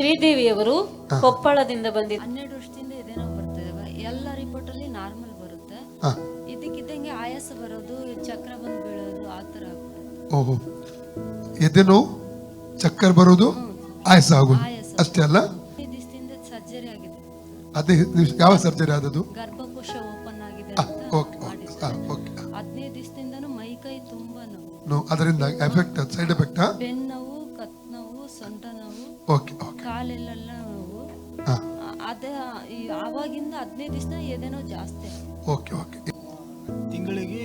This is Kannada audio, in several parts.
ಶ್ರೀದೇವಿಯವರು ಕೊಪ್ಪಳದಿಂದ ಬಂದಿದ್ದು ಹನ್ನೆರಡು ವರ್ಷದಿಂದ ಇದೇನೋ ಬರ್ತದೆ ಎಲ್ಲ ರಿಪೋರ್ಟ್ ಅಲ್ಲಿ ನಾರ್ಮಲ್ ಬರುತ್ತೆ. ಇದಕ್ಕಿದ್ದಂಗೆ ಆಯಾಸ ಬರೋದು ಚಕ್ರ ಬಂದು ಬೀಳೋದು ಆ ಆಗ್ಬಿಡುತ್ತೆ. ಓಹೋ. ಎದೆನೋ ನೋವು ಚಕ್ಕರ್ ಬರೋದು ಆಯಾಸ ಆಗೋದು. ಆಯಾಸ. ಅಷ್ಟೇ ಅಲ್ಲ? ಈ ದಿವಸದಿಂದ ಸರ್ಜರಿ ಆಗಿದೆ. ಅದೇ ಯಾವ ಸರ್ಜರಿ ಆದದ್ದು? ಗರ್ಭಕೋಶ ಓಪನ್ ಆಗಿದೆ ಅಂತ ಓಕೆ ಓಕೆ. ಹದಿನೈದು ದಿವಸದಿಂದನೂ ಮೈ ಕೈ ತುಂಬಾ ನೋವು. ನೋ ಅದರಿಂದ ಎಫೆಕ್ಟ್ ಸೈಡ್ ಎಫೆಕ್ಟ್ ಬೆನ್ನು ನೋವು ಸೊಂಟ ನೋವು ಓಕೆ ಓಕೆ ಕಾಲೆಲ್ಲ ನೋವು. ಅದೇ ಆವಾಗಿಂದ ಹದಿನೈದು ದಿವಸ ಎದೆನೋ ಜಾಸ್ತಿ. ಓಕೆ ಓಕೆ ತಿಂಗಳಿಗೆ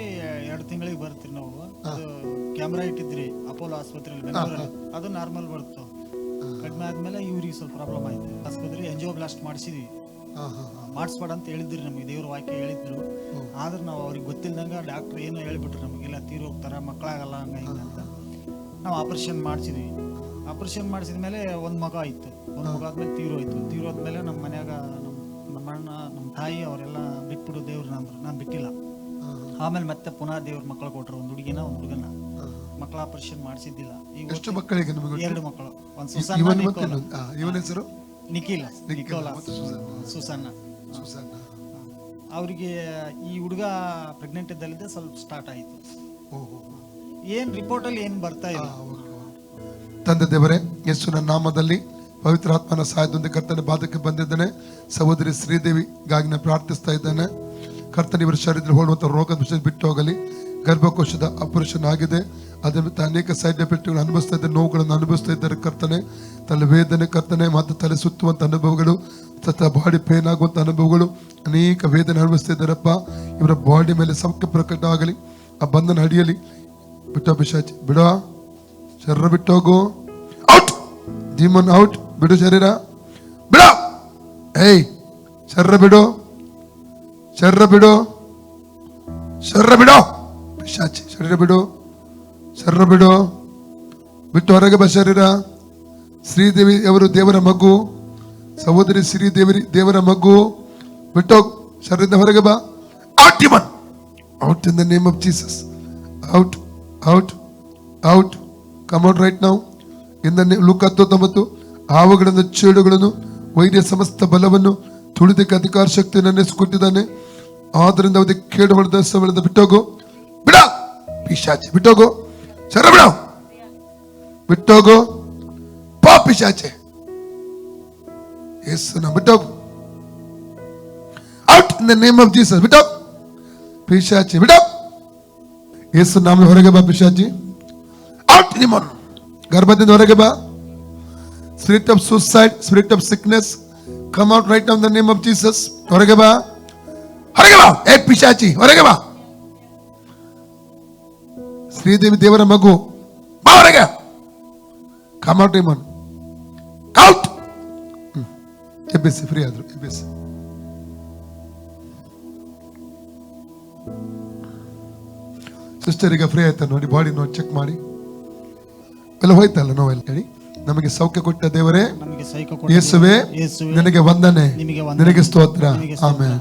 ಎರಡು ತಿಂಗಳಿಗೆ ಬರ್ತೀರಿ ನಾವು. ಅದು ಕ್ಯಾಮ್ರಾ ಇಟ್ಟಿದ್ರಿ ಅಪೋಲೋ ಆಸ್ಪತ್ರೆಯಲ್ಲಿ ಬೆಂಗಳೂರಲ್ಲಿ. ಅದು ನಾರ್ಮಲ್ ಬರ್ತು ಕಡಿಮೆ ಆದ್ಮೇಲೆ ಇವ್ರಿಗೆ ಸ್ವಲ್ಪ ಪ್ರಾಬ್ಲಮ್ ಆಯ್ತು. ಆಸ್ಪತ್ರೆ ಎಂಜಿಯೋ ಬ್ಲಾಸ್ಟ್ ಮಾಡಿಸಿದ್ವಿ ಮಾಡಿಸ್ಬೇಡ ಅಂತ ಹೇಳಿದ್ರಿ ನಮಗೆ ದೇವ್ರ ವಾಕ್ಯ ಹೇಳಿದ್ರು. ಆದ್ರೆ ನಾವು ಅವ್ರಿಗೆ ಗೊತ್ತಿಲ್ದಂಗ ಡಾಕ್ಟರ್ ಏನೋ ಹೇಳ್ಬಿಟ್ರು ನಮಗೆಲ್ಲ ತೀರಿ ಹೋಗ್ತಾರ ಮಕ್ಕಳಾಗಲ್ಲ ಹಂಗ ಹಿಂಗ ಅಂತ. ನಾವು ಆಪರೇಷನ್ ಮಾಡಿಸಿದ್ವಿ. ಆಪರೇಷನ್ ಮಾಡಿಸಿದ ಮೇಲೆ ಒಂದು ಮಗ ಆಯ್ತು ಒಂದು ಮಗ ಆದ್ಮೇಲೆ ತೀರೋಯ್ತು ತೀರೋದ್ಮೇಲೆ ನಮ್ಮ ಮನ್ಯಾಗ ನಮ್ಮ ನಮ್ಮ ಅಣ್ಣ ನಮ್ಮ ತಾಯಿ ಅವರೆಲ್ಲ ಬಿಟ್ಬಿಡು ದೇವ್ರು ಅಂದ್ರು. ನಾನು ಬಿಟ್ಟಿಲ್ಲ. ಆಮೇಲೆ ಮತ್ತೆ ಪುನಃ ದೇವ್ರ ಮಕ್ಕಳು ಕೊಟ್ರು. ಒಂದು ಹುಡುಗಿನ ಒಂದು ಹುಡುಗನ ಮಕ್ಕಳ ಆಪರೇಷನ್ ಮಾಡಿಸಿದ್ದಿಲ್ಲ. ಈಗ ಎಷ್ಟು ಮಕ್ಕಳಿಗೆ ಎರಡು ಮಕ್ಕಳು. ಒಂದು ಸುಸಾನ್ ಸುಸನ್ನ ಹೆಸರು? Nikhil. Nikhil Susan Susanna. Susanna. ಅವರಿಗೆ ಈ ಹುಡುಗ ಪ್ರೆಗ್ನೆಂಟ್ ಇದ್ದಲ್ಲಿದ್ದೆ ಸ್ವಲ್ಪ ಸ್ಟಾರ್ಟ್ ಆಯಿತು. ಏನು ರಿಪೋರ್ಟಲ್ಲಿ ರಿಪೋರ್ಟ್ ಅಲ್ಲಿ ಏನ್ ಬರ್ತಾ ಇಲ್ಲ. ತಂದೆ ದೇವರೇ, ಯೇಸುವಿನ ನಾಮದಲ್ಲಿ ಪವಿತ್ರಾತ್ಮನ ಸಹಾಯದೊಂದಿಗೆ ಕರ್ತನ ಬಾಧಕ್ಕೆ ಬಂದಿದ್ದಾನೆ. ಸಹೋದರಿ ಶ್ರೀದೇವಿಗಾಗಿ ನಾನು ಪ್ರಾರ್ಥಿಸ್ತಾ ಇದ್ದೇನೆ. ಕರ್ತನ ಇವರ ಶರೀರ ಹೋಳುವಂಥ ರೋಗದ ಬಿಟ್ಟು ಹೋಗಲಿ. ಗರ್ಭಕೋಶದ ಆಪರೇಷನ್ ಆಗಿದೆ. ಅದರ ಅನೇಕ ಸೈಡ್ ಎಫೆಕ್ಟ್ಗಳನ್ನು ಅನುಭವಿಸ್ತಾ ಇದ್ದಾರೆ, ನೋವುಗಳನ್ನು ಅನುಭವಿಸ್ತಾ ಇದ್ದಾರೆ ಕರ್ತನೆ. ತಲೆ ವೇದನೆ ಕರ್ತನೆ ಮತ್ತು ತಲೆ ಸುತ್ತುವಂಥ ಅನುಭವಗಳು ಬಾಡಿ ಪೇನ್ ಆಗುವಂಥ ಅನುಭವಗಳು, ಅನೇಕ ವೇದನೆ ಅನುಭವಿಸ್ತಾ ಇದ್ದಾರಪ್ಪ. ಇವರ ಬಾಡಿ ಮೇಲೆ ಸೌಖ್ಯ ಪ್ರಕಟ ಆಗಲಿ ಆ ಬಂಧನ ಅಡಿಯಲಿ. ಬಿಟ್ಟ ಪಿಶಾಚಿ ಬಿಡೋ ಶರೀರ ಬಿಟ್ಟೋಗು ಔಟ್ ಡಿಮನ್ ಔಟ್ ಬಿಡು ಶರೀರ ಬಿಡ ಏಯ್ ಶರೀರ ಬಿಡು ಶರೀರ ಬಿಡು ಶರೀರ ಬಿಡು ಪಿಶಾಚಿ ಶರೀರ ಬಿಡು ಶರೀರ ಬಿಡು ಬಿಟ್ಟು ಹೊರಗೆ ಬಾ ಶರೀರ ಶ್ರೀದೇವಿ ಅವರು ದೇವರ ಮಗು ಸಹೋದರಿ ಶ್ರೀದೇವಿ ದೇವರ ಮಗು ಬಿಟ್ಟೋಗು ಶರೀರದ ಹೊರಗೆ ಬಾ out demon out in the name of Jesus out out out come out right ನಾವು ಇಂದ ಲುಕ್ ಹತ್ತೊಂಬತ್ತು, ಹಾವುಗಳನ್ನು ಚೇಡುಗಳನ್ನು ವೈದ್ಯ ಸಮಸ್ತ ಬಲವನ್ನು ತುಳಿದಕ್ಕೆ ಅಧಿಕಾರ ಶಕ್ತಿ ನೆನೆಸಿಕೊಟ್ಟಿದ್ದಾನೆ. ಆದ್ರಿಂದ ಅವ್ರಿಗೆ ಕೇಡು ಮಾಡಿದ ಸಮಯದ ಬಿಟ್ಟೋಗು. ಬಿಡ! ಪಿಶಾಚಿ, ಬಿಟ್ಟೋಗು. ಸರ ಬಿಡ! ಬಿಟ್ಟೋಗು. ಪಾ ಪಿಶಾಚೆ. ಎಸ್ ನಾ ಬಿಟ್ಟೋಗು. Out in the name of Jesus ಬಿಟ್ಟೋಗು. ಪಿಶಾಚಿ, ಬಿಡೋ! ಯೇಸು ನಾಮ ಹೊರಗೆ ಬಾ ಪಿಶಾಚಿ. ಔಟ್ ನಿಮ್ಮನ್ನು ಗರ್ಭದಿಂದ ಹೊರಗೆ ಬಾ spirit of suicide spirit of sickness come out right on the name of Jesus ಹೊರಗೆ ಬಾ ಹೊರಗೆ ಬಾ ಏ ಪಿಶಾಚಿ ಹೊರಗೆ ಬಾ ಶ್ರೀದೇವಿ ದೇವರ ಮಗು ಬಾ ಹೊರಗೆ ಕಮ್ ಔಟ್ ನಿಮ್ಮನ್ ಔಟ್ ಎಬ್ಬಿಸಿ ಫ್ರೀ ಆದ್ರು ಎಬ್ಬಿಸಿ ಸಿಸ್ಟರ್ ಈಗ ಫ್ರೀ ಆಯ್ತಾ ನೋಡಿ ಬಾಡಿ ನೋಡಿ ಚೆಕ್ ಮಾಡಿ. ಎಲ್ಲ ಹೋಯ್ತಲ್ಲ ನೋವೆಲ್ಲ ಹೇಳಿ? ನಮಗೆ ಸೌಖ್ಯ ಕೊಟ್ಟ ದೇವರೇ ಯೇಸುವೆ ಯೇಸುವೆ ನಿನಗೆ ವಂದನೆ ನಿನಗೆ ಸ್ತೋತ್ರ. ಆಮೇಲೆ